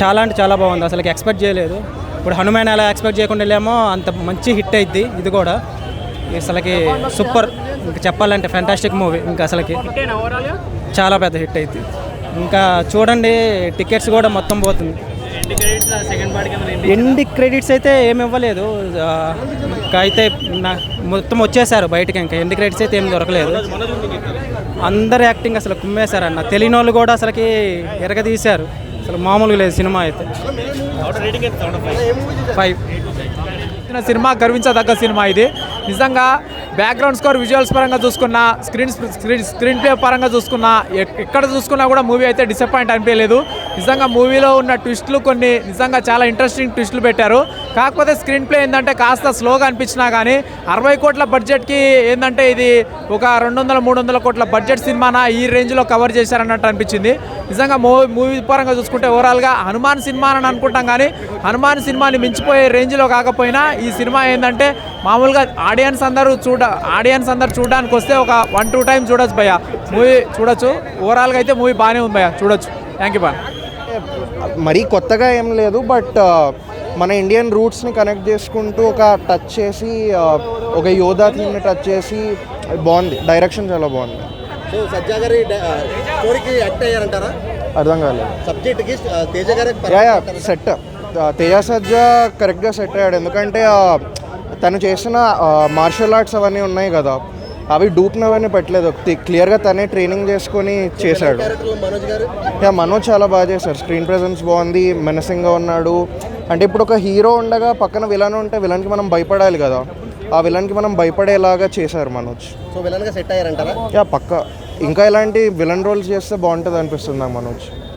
చాలా అంటే చాలా బాగుంది. అసలు ఎక్స్పెక్ట్ చేయలేదు. ఇప్పుడు హనుమాన్ ఎలా ఎక్స్పెక్ట్ చేయకుండా వెళ్ళామో అంత మంచి హిట్ అయింది ఇది కూడా. అసలుకి సూపర్ ఇంకా చెప్పాలంటే ఫ్యాంటాస్టిక్ మూవీ ఇంకా అసలుకి. చాలా పెద్ద హిట్ అయింది ఇంకా చూడండి టికెట్స్ కూడా మొత్తం పోతుంది. ఎండ్ క్రెడిట్స్ అయితే ఏమి ఇవ్వలేదు. ఇంకా అయితే నా మొత్తం వచ్చేసారు బయటకి ఇంకా. ఎండ్ క్రెడిట్స్ అయితే ఏమి దొరకలేదు. అందరు యాక్టింగ్ అసలు కుమ్మేశారు అన్న. తెలియని వాళ్ళు కూడా అసలుకి ఎరగదీశారు. అసలు మామూలుగా లేదు సినిమా అయితే. ఫైవ్ సినిమా గర్వించదగ్గ సినిమా ఇది. నిజంగా బ్యాక్గ్రౌండ్ స్కోర్ విజువల్స్ పరంగా చూసుకున్నా స్క్రీన్ స్క్రీన్ స్క్రీన్ ప్లే పరంగా చూసుకున్నా ఎక్- ఎక్కడ చూసుకున్నా కూడా మూవీ అయితే డిసప్పాయింట్ అనిపించలేదు. నిజంగా మూవీలో ఉన్న ట్విస్ట్లు కొన్ని నిజంగా చాలా ఇంట్రెస్టింగ్ ట్విస్టులు పెట్టారు. కాకపోతే స్క్రీన్ ప్లే ఏంటంటే కాస్త స్లోగా అనిపించినా కానీ అరవై కోట్ల బడ్జెట్కి ఏంటంటే ఇది ఒక రెండు వందల మూడు వందల కోట్ల బడ్జెట్ సినిమానా ఈ రేంజ్లో కవర్ చేశారన్నట్టు అనిపించింది. నిజంగా మూవీ మూవీ పరంగా చూసుకుంటే ఓవరాల్గా హనుమాన్ సినిమా అని అనుకుంటాం కానీ హనుమాన్ సినిమాని మించిపోయే రేంజ్లో కాకపోయినా ఈ సినిమా ఏంటంటే మామూలుగా ఆడియన్స్ అందరూ చూడ ఆడియన్స్ అందరూ చూడడానికి వస్తే ఒక వన్ టూ టైం చూడొచ్చు భయ్య. మూవీ చూడొచ్చు. ఓవరాల్గా అయితే మూవీ బాగానే ఉంది భయ్య. చూడొచ్చు. థ్యాంక్ యూ బాయ్ మరీ కొత్తగా ఏం లేదు బట్ మన ఇండియన్ రూట్స్ని కనెక్ట్ చేసుకుంటూ ఒక టచ్ చేసి ఆ, ఒక యోధా థీమ్ని టచ్ చేసి బాగుంది. డైరెక్షన్ చాలా బాగుంది. సో సజ్జా గారి డ- స్టోరీకి యాక్ట్ అయ్యారంటారా? అర్థం కాలేదు. సబ్జెక్ట్కి తేజ గారి సెట్ తేజ సజ్జా కరెక్ట్గా సెట్ అయ్యాడు. ఎందుకంటే తను చేసిన మార్షల్ ఆర్ట్స్ అవన్నీ ఉన్నాయి కదా. అవి డూప్ని అవన్నీ పెట్టలేదు. క్లియర్గా తనే ట్రైనింగ్ చేసుకొని చేశాడు. మనోజ్ గారు యా మనోజ్ చాలా బాగా చేశారు స్క్రీన్ ప్రెజెన్స్ బాగుంది మెనసింగ్గా ఉన్నాడు. అంటే ఇప్పుడు ఒక హీరో ఉండగా పక్కన విలన్ ఉంటే విలన్కి మనం భయపడాలి కదా. ఆ విలన్కి మనం భయపడేలాగా చేశారు మనోజ్. సో విలన్గా సెట్ అయ్యారంటారా? యా పక్క. ఇంకా ఇలాంటి విలన్ రోల్స్ చేస్తే బాగుంటుంది అనిపిస్తుంది నాకు మనోజ్.